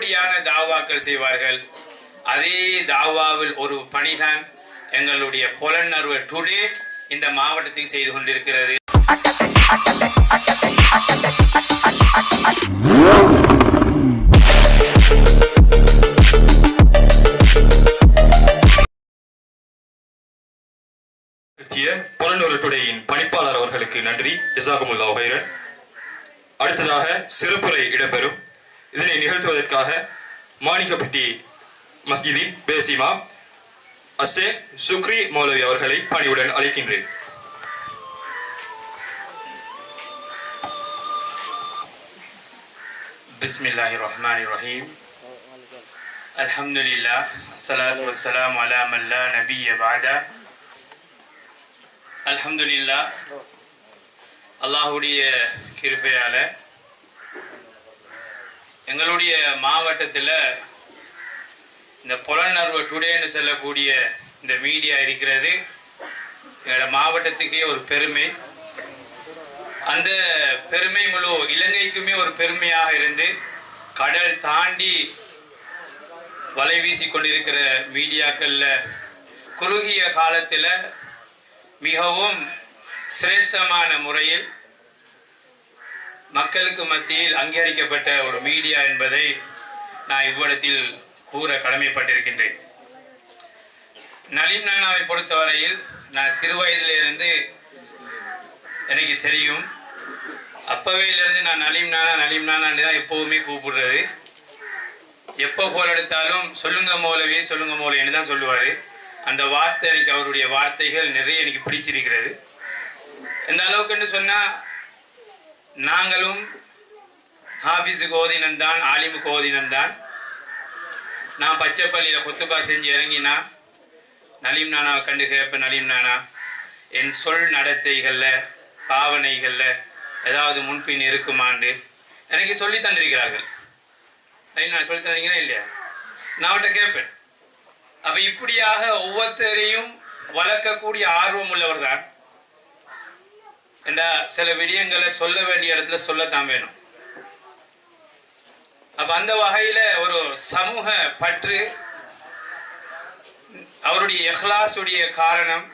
எப்படியான தாவாக்கள் செய்வார்கள். அதே தாவாவில் ஒரு பணிதான் எங்களுடைய புலனர்வு டுடே இந்த மாவட்டத்தில் செய்து கொண்டிருக்கிறது. புலனூர் டுடேயின் பணிப்பாளர் அவர்களுக்கு நன்றி. இசாகுமுல்லா ஹைரன் அடுத்ததாக சிறப்புரை இடம்பெறும். இதனை நிகழ்த்துவதற்காக மாணிக்கப்பட்டி மஸ்ஜிதின் பேசிமா அசே சுக்ரி மௌலவி அவர்களை பணிவுடன் அழைக்கின்றேன் بسم الله الرحمن الرحيم الحمد لله الصلاة والسلام على من لا نبي بعده الحمد لله அல்லாஹுடைய கிருபையால எங்களுடைய மாவட்டத்தில் இந்த புலனர்வு டுடேன்னு சொல்லக்கூடிய இந்த மீடியா இருக்கிறது. எங்களோட மாவட்டத்துக்கே ஒரு பெருமை. அந்த பெருமை முழு இலங்கைக்குமே ஒரு பெருமையாக இருந்து கடல் தாண்டி வலை வீசி கொண்டிருக்கிற மீடியாக்களில் குறுகிய காலத்தில் மிகவும் சிரேஷ்டமான முறையில் மக்களுக்கு மத்தியில் அங்கீகரிக்கப்பட்ட ஒரு மீடியா என்பதை நான் இவ்விடத்தில் கூற கடமைப்பட்டிருக்கின்றேன். நலீம் நானாவை பொறுத்தவரையில் நான் சிறு வயதிலிருந்து எனக்கு தெரியும். அப்பவையிலிருந்து நான் நலீம் நானா நலீம் நானான்னு தான் எப்போவுமே கூப்பிடுறது. எப்போ போல் எடுத்தாலும் சொல்லுங்க மோலவே சொல்லுங்க மௌலவின்னு தான் சொல்லுவார். அந்த வார்த்தை எனக்கு அவருடைய வார்த்தைகள் நிறைய எனக்கு பிடிச்சிருக்கிறது எந்த அளவுக்குன்னு சொன்னால் நாங்களும் ஹாஃபிஸு கோதினந்தான் தான் ஆலிமுக்கு ஓதினம் தான். நான் பச்சைப்பள்ளியில் கொத்துபா செஞ்சு இறங்கினா நலீம் நானாவை கண்டு கேட்பேன் நலீம் நானா என் சொல் நடத்தைகளில் பாவனைகளில் ஏதாவது முன்பின் இருக்குமாண்டு எனக்கு சொல்லி தந்திருக்கிறார்கள். நலீம் நான் சொல்லி தந்தீங்களா இல்லையா? நான் அவர்கிட்ட கேட்பேன் அப்போ இப்படியாக ஒவ்வொருத்தரையும் வளர்க்கக்கூடிய ஆர்வம் உள்ளவர் தான் சில விடயங்களை சொல்ல வேண்டிய இடத்துல சொல்லத்தான் வேணும். அப்ப அந்த வகையில ஒரு சமூக பற்று அவருடைய இஹ்லாஸுடைய காரணம்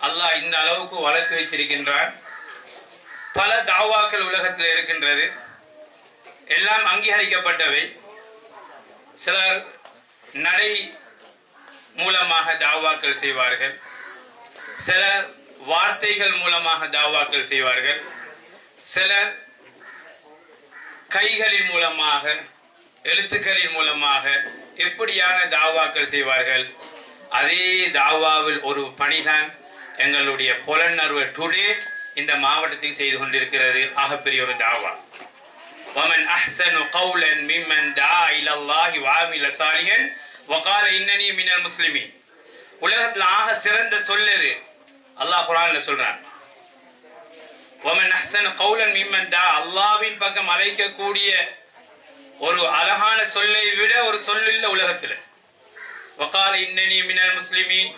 அல்லாஹ் இந்த அளவுக்கு வளர்த்து வைத்திருக்கின்றான். பல தாவாக்கள் உலகத்தில் இருக்கின்றது. எல்லாம் அங்கீகரிக்கப்பட்டவை. சிலர் நடை மூலமாக தாவாக்கள் செய்வார்கள். சிலர் வார்த்தைகள் மூலமாக தாவாக்கள் செய்வார்கள் சிலர் கைகளின் மூலமாக எழுத்துக்களின் மூலமாக எப்படியான தாவாக்கள் செய்வார்கள் அதே தாவாவில் ஒரு பணிதான் எங்களுடைய புலனர்வு டுடே இந்த மாவட்டத்தில் செய்து கொண்டிருக்கிறது ஆகப்பெரிய ஒரு தாவா ومن أحسن قولا ممن دعا إلى الله وعمل صالحا وقال إنني من المسلمين உலகத்தில் ஆக சிறந்த சொல்லது அல்லாஹ் குரான்ல சொல்றான். ஒமன் அஹ்சன் கவுலன் மிம்மன் தா அல்லாவின் பக்கம் அழைக்கக்கூடிய ஒரு அழகான சொல்லை விட ஒரு சொல் இல்லை உலகத்தில். ஒகால இன்னணி மின்னல் முஸ்லிமீன்.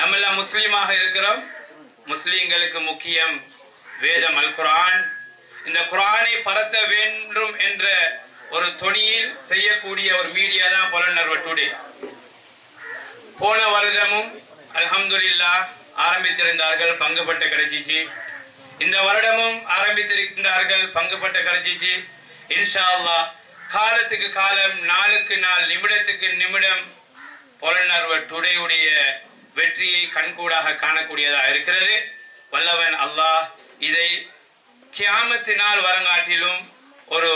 நம்ம முஸ்லீமாக இருக்கிறோம். முஸ்லீம்களுக்கு முக்கியம் வேதம் அல் குரான் இந்த குரானை பரத்த வேண்டும் என்ற ஒரு தொனியில் செய்யக்கூடிய ஒரு மீடியா தான் பொலனர் டுடே. போன வருடமும் அலமதுல்லா ஆரம்பித்திருந்தார்கள் பங்குபட்ட கடைச்சிச்சு இந்த வருடமும் ஆரம்பித்திருக்கின்றார்கள் பங்குபட்ட கிடைச்சிச்சு இன்ஷா அல்லாஹ் காலத்துக்கு காலம் நாளுக்கு நாள் நிமிடத்துக்கு நிமிடம் புலனர்வ டுடேயுடைய வெற்றியை கண்கூடாக காணக்கூடியதாக இருக்கிறது. வல்லவன் அல்லாஹ் இதை கியாமத்தினால் வரங்காட்டிலும் ஒரு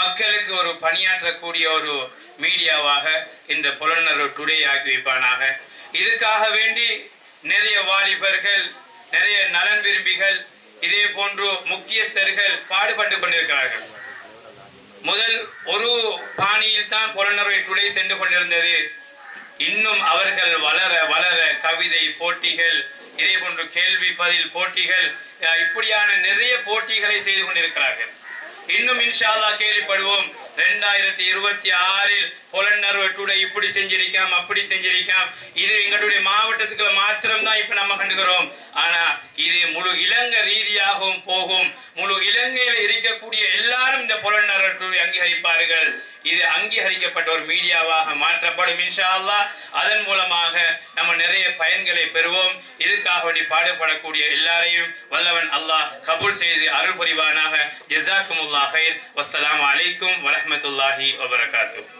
மக்களுக்கு ஒரு பணியாற்றக்கூடிய ஒரு மீடியாவாக இந்த புலனர்வு டுடே ஆக்கி வைப்பானாக. இதுக்காக வேண்டி நிறைய வாலிபர்கள் நிறைய நலன் விரும்பிகள் இதே போன்று முக்கியஸ்தர்கள் பாடுபட்டு கொண்டிருக்கிறார்கள். முதல் ஒரு பாணியில் தான் புலனர்வை டுடே சென்று கொண்டிருந்தது. இன்னும் அவர்கள் வளர வளர கவிதை போட்டிகள் இதே போன்று கேள்வி பதில் போட்டிகள் அஹ், இப்படியான நிறைய போட்டிகளை செய்து கொண்டிருக்கிறார்கள். இன்னும் இன்ஷால்லா கேள்விப்படுவோம். ரெண்டாயிரத்தி இருபத்தி ஆறில் புலனர்வு டுடே இப்படி செஞ்சிருக்காம் அப்படி செஞ்சிருக்காம். இது எங்களுடைய மாவட்டத்துக்குள்ள மாத்திரம்தான் இப்ப நம்ம கண்டுகிறோம் ஆனா இது முழு இலங்கை ரீதியாகவும் போகும். முழு இலங்கையில இருக்கக்கூடிய எல்லாரும் இந்த புலனர்வு டுடே அங்கீகரிப்பார்கள். இது அங்கீகரிக்கப்பட்ட ஒரு மீடியாவாக மாற்றப்படும் இன்ஷா அல்லாஹ் அதன் மூலமாக நம்ம நிறைய பயன்களை பெறுவோம். இதுக்காக வேண்டி பாடுபடக்கூடிய எல்லாரையும் வல்லவன் அல்லாஹ் கபூல் செய்து அருள் புரிவானாக ஜெசாக்குமுல்லா ஹைர் வசலாம் அலைக்கும் रहमतुल्लाहि व बरकातहू।